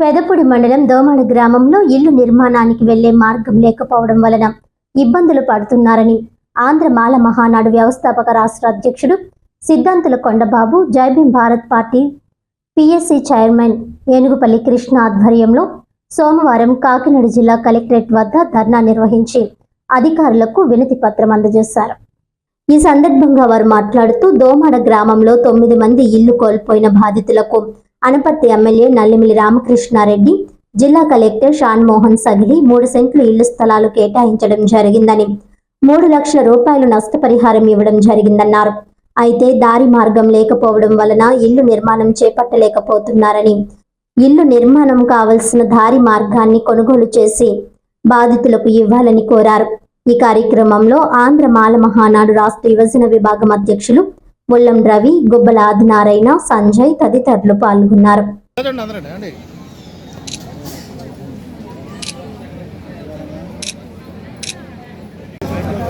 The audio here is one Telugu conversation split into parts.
పెదపూడి మండలం దోమాడ గ్రామంలో ఇల్లు నిర్మాణానికి వెళ్ళే మార్గం లేకపోవడం వలన ఇబ్బందులు పడుతున్నారని ఆంధ్ర మాల మహానాడు వ్యవస్థాపక రాష్ట్ర అధ్యక్షుడు Siddhantula Kondababu Jai Bhim Bharat party PSC chairman Enugupalli Krishna ఆధ్వర్యంలో సోమవారం కాకినాడ జిల్లా కలెక్టరేట్ వద్ద ధర్నా నిర్వహించి అధికారులకు వినతి పత్రం అందజేశారు. ఈ సందర్భంగా వారు మాట్లాడుతూ దోమాడ గ్రామంలో తొమ్మిది మంది ఇల్లు కోల్పోయిన బాధితులకు అనపర్తి ఎమ్మెల్యే నల్లిమిలి రామకృష్ణారెడ్డి జిల్లా కలెక్టర్ షాన్ మోహన్ సగిలి మూడు సెంట్లు ఇళ్ళ స్థలాలు కేటాయించడం జరిగిందని మూడు లక్షల రూపాయలు నష్టపరిహారం ఇవ్వడం జరిగిందన్నారు. అయితే దారి మార్గం లేకపోవడం వలన ఇల్లు నిర్మాణం చేపట్టలేకపోతున్నారని ఇల్లు నిర్మాణం కావలసిన దారి మార్గాన్ని కొనుగోలు చేసి బాధితులకు ఇవ్వాలని కోరారు. ఈ కార్యక్రమంలో ఆంధ్ర మాల మహానాడు రాష్ట్ర యువజన విభాగం అధ్యక్షులు ముల్లం రవి గుబ్బల ఆదినారాయణ సంజయ్ తదితరులు పాల్గొన్నారు.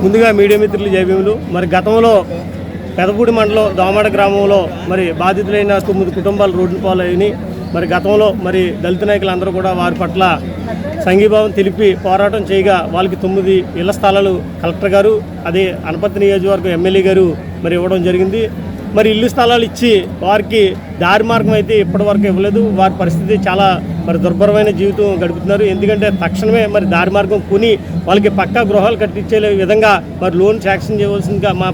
ముందుగా మీడియా మిత్రులు జయభీములు మరి గతంలో పెదపూడి మండలం దోమాడ గ్రామంలో మరి బాధితులైన తొమ్మిది కుటుంబాలు రోడ్డు పాలయ్యి మరి గతంలో మరి దళిత నాయకులందరూ కూడా వారి పట్ల సంఘీభావం తెలిపి పోరాటం చేయగా వాళ్ళకి తొమ్మిది ఇళ్ళ స్థలాలు కలెక్టర్ గారు అదే అనపతి నియోజకవర్గం ఎమ్మెల్యే గారు మరి ఇవ్వడం జరిగింది. మరి ఇల్లు స్థలాలు ఇచ్చి వారికి దారి మార్గం అయితే ఇప్పటివరకు ఇవ్వలేదు. వారి పరిస్థితి చాలా మరి దుర్భరమైన జీవితం గడుపుతున్నారు. ఎందుకంటే తక్షణమే మరి దారి మార్గం కొని వాళ్ళకి పక్కా గృహాలు కట్టించే విధంగా మరి లోన్ శాంక్షన్ చేయవలసిందిగా మా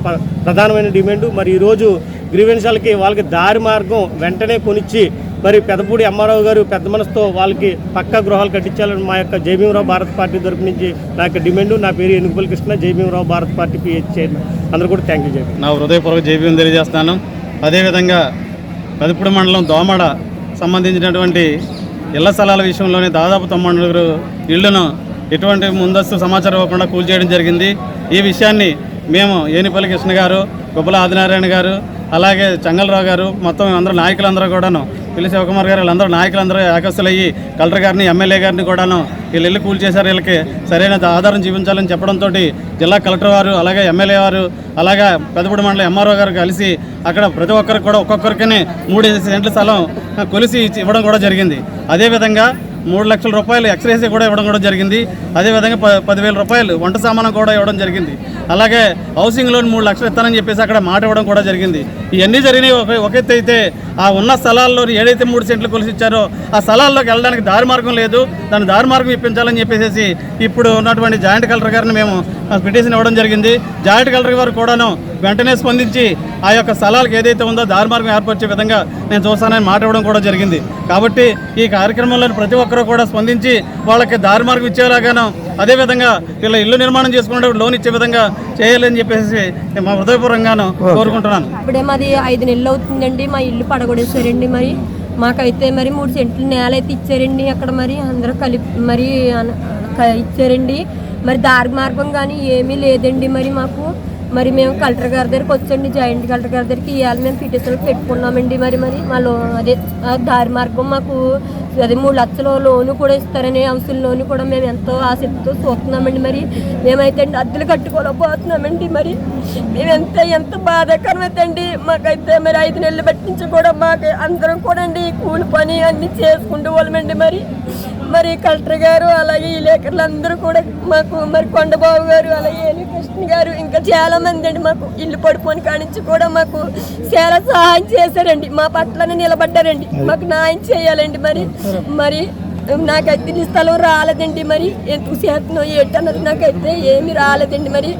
ప్రధానమైన డిమాండ్. మరి ఈరోజు గ్రీవెన్సాలకి వాళ్ళకి దారి మార్గం వెంటనే కొనిచ్చి మరి పెదపూడి అమ్మారావు గారు పెద్ద మనసుతో వాళ్ళకి పక్కా గృహాలు కట్టించాలని మా యొక్క జయభీమరావు భారత్ పార్టీ తరపు నుంచి నా యొక్క డిమాండ్ నా పేరు Enugupalli Krishna Jayabhimarao Bharat party PH chairman. అందరూ కూడా థ్యాంక్ యూ చెప్పి నా హృదయపూర్వక జైవ్యం తెలియజేస్తాను అదేవిధంగా పెదపూడి మండలం దోమడ సంబంధించినటువంటి ఇళ్ళ స్థలాల విషయంలోనే దాదాపు తొమ్మిది ఇళ్ళను ఎటువంటి ముందస్తు సమాచారం ఇవ్వకుండా కూల్చేయడం జరిగింది. ఈ విషయాన్ని మేము ఏనిపల్లి కృష్ణ గారు గుబ్బల ఆదినారాయణ గారు అలాగే చంగలరావు గారు మొత్తం అందరూ నాయకులందరూ కూడాను పిల్లి శివకుమార్ గారు వీళ్ళందరూ నాయకులందరూ ఏకస్తులయ్యి కలెక్టర్ గారిని ఎమ్మెల్యే గారిని కూడాను వీళ్ళు ఇల్లు కూల్ చేశారు. వీళ్ళకి సరైన ఆధారం చూపించాలని చెప్పడంతో జిల్లా కలెక్టర్ వారు అలాగే ఎమ్మెల్యే వారు అలాగే పెద్దపూడి మండలం ఎంఆర్ఓ గారు కలిసి అక్కడ ప్రతి ఒక్కరికి కూడా ఒక్కొక్కరికి మూడు సెంట్ల స్థలం కొలిసి ఇవ్వడం కూడా జరిగింది. అదేవిధంగా మూడు లక్షల రూపాయలు ఎక్స్రేసీ కూడా ఇవ్వడం కూడా జరిగింది. అదేవిధంగా ప పదివేల రూపాయలు వంట సామానం కూడా ఇవ్వడం జరిగింది. అలాగే హౌసింగ్ లోన్ మూడు లక్షలు ఇస్తానని చెప్పేసి అక్కడ మాట ఇవ్వడం కూడా జరిగింది. ఇవన్నీ జరిగినాయి. ఒక ఒక అయితే ఆ ఉన్న స్థలాల్లో ఏడైతే మూడు సెంట్లు కొలిసి ఇచ్చారో ఆ స్థలాల్లోకి వెళ్ళడానికి దారి మార్గం లేదు. దాని దారి మార్గం ఇప్పించాలని చెప్పేసి ఇప్పుడు ఉన్నటువంటి జాయింట్ కలెక్టర్ గారిని మేము పిటిషన్ ఇవ్వడం జరిగింది. జాయింట్ కలెక్టర్ గారు కూడాను వెంటనే స్పందించి ఆ యొక్క స్థలాలకు ఏదైతే ఉందో దారి మార్గం ఏర్పరిచే విధంగా నేను చూస్తానని మాట ఇవ్వడం కూడా జరిగింది. కాబట్టి ఈ కార్యక్రమంలో ప్రతి ఒక్కరూ కూడా స్పందించి వాళ్ళకి దారి మార్గం ఇచ్చేలాగాను అదేవిధంగా వీళ్ళ ఇల్లు నిర్మాణం చేసుకునే లోన్ ఇచ్చే విధంగా చేయాలని చెప్పేసి మా హృదయపూర్వకంగాను కోరుకుంటున్నాను. ఇప్పుడే మాది ఐదు నెలలు అవుతుందండి మా ఇల్లు పడగొడేసారండి మరి. మాకైతే మరి మూడు సెంట్లు నేల అయితే ఇచ్చారండి అక్కడ మరి అందరూ కలిపి మరి ఇచ్చారండి. మరి దారి మార్గం కానీ ఏమీ లేదండి మరి మాకు. మరి మేము కలెక్టర్ గారి దగ్గరికి వచ్చండి జాయింట్ కలెక్టర్ గారి దగ్గరికి. ఇవాళ మేము పిటిషన్లు పెట్టుకున్నామండి మరి మరి మాలో అదే దారి మార్గం మాకు అదే మూడు లక్షల లోను కూడా ఇస్తారని అవసరం లోను కూడా మేము ఎంతో ఆసక్తితో చూస్తున్నామండి మరి. మేమైతే అండి అద్దెలు కట్టుకోలేకపోతున్నామండి మరి. మేము ఎంత ఎంత బాధాకరమైతే మాకైతే మరి ఐదు నెలలు బట్టి కూడా మాకు అందరం కూడా అండి కూలి పని అన్నీ చేసుకుంటూ వాళ్ళమండి మరి. మరి కలెక్టర్ గారు అలాగే ఈ లేఖర్లు కూడా మాకు మరి కొండబాబు గారు అలాగే ఏలి కృష్ణ గారు ఇంకా చాలా మంది అండి మాకు ఇల్లు పడిపోని కానించి కూడా మాకు చాలా సహాయం చేశారండి. మా పట్లనే నిలబడ్డారండి. మాకు న్యాయం చేయాలండి మరి. మరి నాకైతే ఈ స్థలం రాలేదండి మరి. ఎందుకు చేస్తున్నావు ఏంటన్నది నాకైతే ఏమీ రాలేదండి మరి.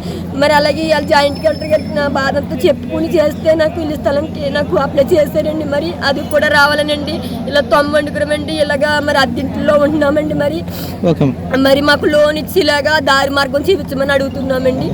మరి అలాగే ఇవాళ జాయింట్ కలెక్టర్ గారికి నా బాధంతో చెప్పుకుని చేస్తే నాకు ఇల్లు స్థలంకి నాకు అప్లై చేశారండి మరి. అది కూడా రావాలనండి. ఇలా తొమ్మండుకురమండి ఇలాగా మరి అద్దెంట్లో ఉంటున్నామండి మరి. మరి మాకు లోన్ ఇచ్చి ఇలాగా దారి మార్గం చూపించమని అడుగుతున్నామండి.